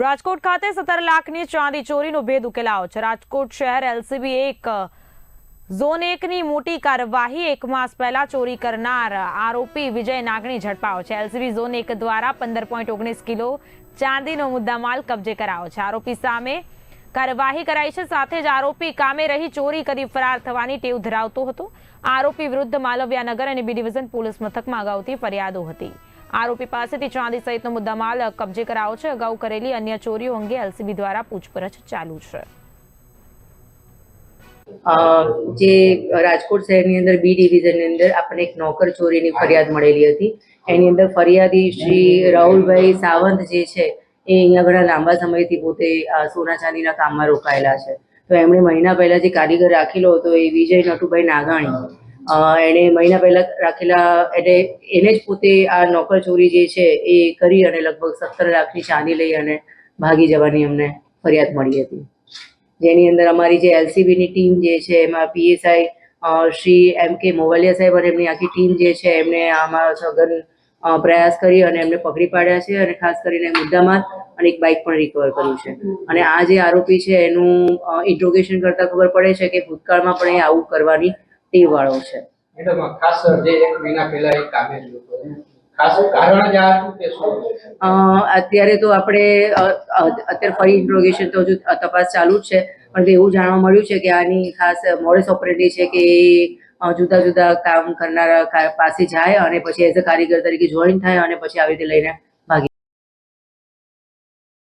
રાજકોટ ખાતે સત્તર લાખની ચાંદી ચોરીનો ભેદ ઉકેલાયો છે. રાજકોટ શહેર એલસીબી એક, ઝોન એકની મોટી કાર્યવાહી એક માસ પહેલા ચોરી કરનાર આરોપી વિજય નાગણી ઝડપાયો છે. એલસીબી ઝોન એક દ્વારા પંદર પોઈન્ટ ઓગણીસ કિલો ચાંદીનો મુદ્દામાલ કબજે કરાયો છે. આરોપી સામે કાર્યવાહી કરાઈ છે. સાથે જ આરોપી કામે રહી ચોરી કરી ફરાર થવાની ટેવ ધરાવતો હતો. આરોપી વિરુદ્ધ માલવ્યાનગર અને બી ડિવિઝન પોલીસ મથકમાં અગાઉથી ફરિયાદો હતી. આરોપી પાસેથી ચાંદી સહિતનો મુદ્દામાલ કબજે કરાયો છે. અગાઉ કરેલી અન્ય ચોરીઓ અંગે એલસીબી દ્વારા પૂછપરછ ચાલુ છે. જે રાજકોટ શહેરની અંદર બી ડિવિઝનની અંદર આપણને એક નોકર ચોરીની ફરિયાદ મળેલી હતી. એની અંદર ફરિયાદી શ્રી રાહુલભાઈ સાવંત જે છે, એ અહીંયા ઘણા લાંબા સમયથી પોતે સોના ચાંદીના કામમાં રોકાયેલા છે. તો એમણે મહિના પહેલા જે કારીગર રાખેલો હતો એ વિજય નટુભાઈ નાગાણી એણે મહિના પહેલા રાખેલા એટલે એને જ પોતે આ નોકર ચોરી જે છે એ કરી અને લગભગ સત્તર લાખની ચાંદી લઈ અને ભાગી જવાની અમને ફરિયાદ મળી હતી. જેની અંદર અમારી જે એલસીબીની ટીમ જે છે, એમાં પીએસઆઈ શ્રી એમ કે મોવાલિયા સાહેબ અને એમની આખી ટીમ જે છે, એમને આમાં સઘન પ્રયાસ કરી અને એમને પકડી પાડ્યા છે અને ખાસ કરીને મુદ્દામાં અને એક બાઇક પણ રિકવર કર્યું છે. અને આ જે આરોપી છે, એનું ઇન્ટ્રોગેશન કરતાં ખબર પડે છે કે ભૂતકાળમાં પણ એ આવું કરવાની ટેવ વાળો છે. મેડમ ખાસ જે એક મહિના પહેલા એક કામે અત્યારે તો આપણે અત્યારે ફરી ઇન્ટ્રોગેશન તો હજુ તપાસ ચાલુ જ છે. પણ એવું જાણવા મળ્યું છે કે આની ખાસ મોડેસ ઓપરેટી છે કે જુદા જુદા કામ કરનારા પાસે જાય અને પછી એઝ અ કારીગર તરીકે જોઈન થાય અને પછી આવી રીતે લઈને